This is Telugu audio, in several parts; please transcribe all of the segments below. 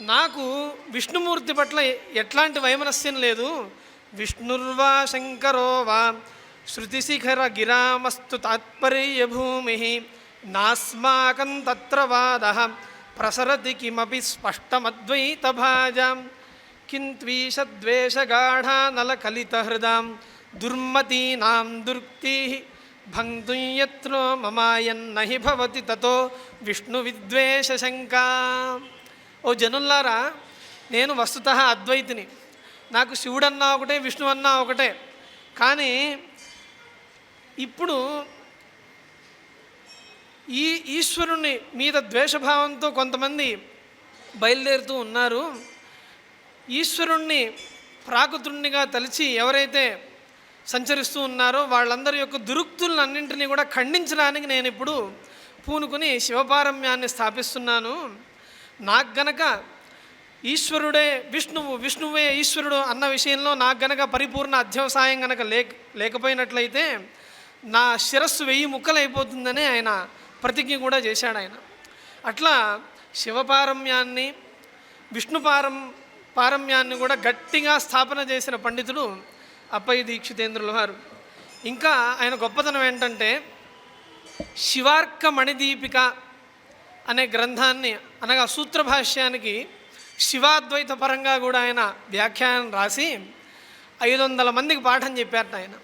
నాకు విష్ణుమూర్తి పట్ల ఎట్లాంటి వైమనస్యం లేదు. విష్ణుర్వా శంకరో వా శృతిశిఖర గిరామస్తు తాత్పర్య భూమి నాస్మాకం తత్ర వాద ప్రసరతి కిమపి స్పష్టమద్వైత భాజాం. కింత్వీషద్వేషగాఢానలకలితహృదాం దుర్మతీనాం దుర్క్తి భంక్తుం యత్నో మమాయన్నహి భవతి తతో విష్ణు విద్వేష శంకా ఓ జనుల్లారా నేను వస్తుత అద్వైతిని. నాకు శివుడన్నా ఒకటే విష్ణు అన్నా ఒకటే. కానీ ఇప్పుడు ఈ ఈశ్వరుని మీద ద్వేషభావంతో కొంతమంది బయలుదేరుతూ ఉన్నారు. ఈశ్వరుణ్ణి ప్రాకృతుణ్ణిగా తలిచి ఎవరైతే సంచరిస్తూ ఉన్నారో వాళ్ళందరి యొక్క దురుక్తులన్నింటినీ కూడా ఖండించడానికి నేను ఇప్పుడు పూనుకుని శివపారమ్యాన్ని స్థాపిస్తున్నాను. నాకు గనక ఈశ్వరుడే విష్ణువు విష్ణువే ఈశ్వరుడు అన్న విషయంలో నాకు గనక పరిపూర్ణ అధ్యవసాయం గనక లేక లేకపోయినట్లయితే నా శిరస్సు వెయ్యి ముక్కలైపోతుందని ఆయన ప్రతిజ్ఞ కూడా చేశాడు ఆయన. అట్లా శివపారమ్యాన్ని విష్ణుపారం పారమ్యాన్ని కూడా గట్టిగా స్థాపన చేసిన పండితుడు అప్పయ్య దీక్షితేంద్రుల వారు. ఇంకా ఆయన గొప్పతనం ఏంటంటే శివార్క మణిదీపిక అనే గ్రంథాన్ని అనగా సూత్రభాష్యానికి శివాద్వైత పరంగా కూడా ఆయన వ్యాఖ్యానం రాసి ఐదు వందల మందికి పాఠం చెప్పారట ఆయన.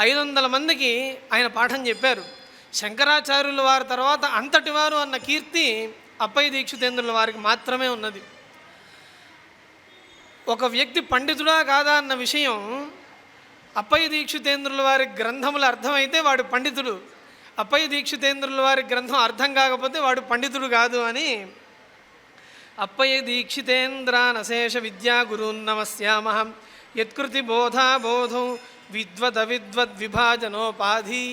ఐదు వందల మందికి ఆయన పాఠం చెప్పారు. శంకరాచార్యుల వారి తర్వాత అంతటి వారు అన్న కీర్తి అప్పయ్య దీక్షితేంద్రుల వారికి మాత్రమే ఉన్నది. ఒక వ్యక్తి పండితుడా కాదా అన్న విషయం అప్పయ్య దీక్షితేంద్రుల వారి గ్రంథములు అర్థమైతే వాడు పండితుడు. అప్పయ్య దీక్షితేంద్రుల వారి గ్రంథం అర్థం కాకపోతే వాడు పండితుడు కాదు అని అప్పయ్య దీక్షితేంద్రానశేష విద్యా గురూన్ నమస్యామహం. యత్కృతి బోధా బోధం విద్వద విద్వద్ విభాజనోపాధి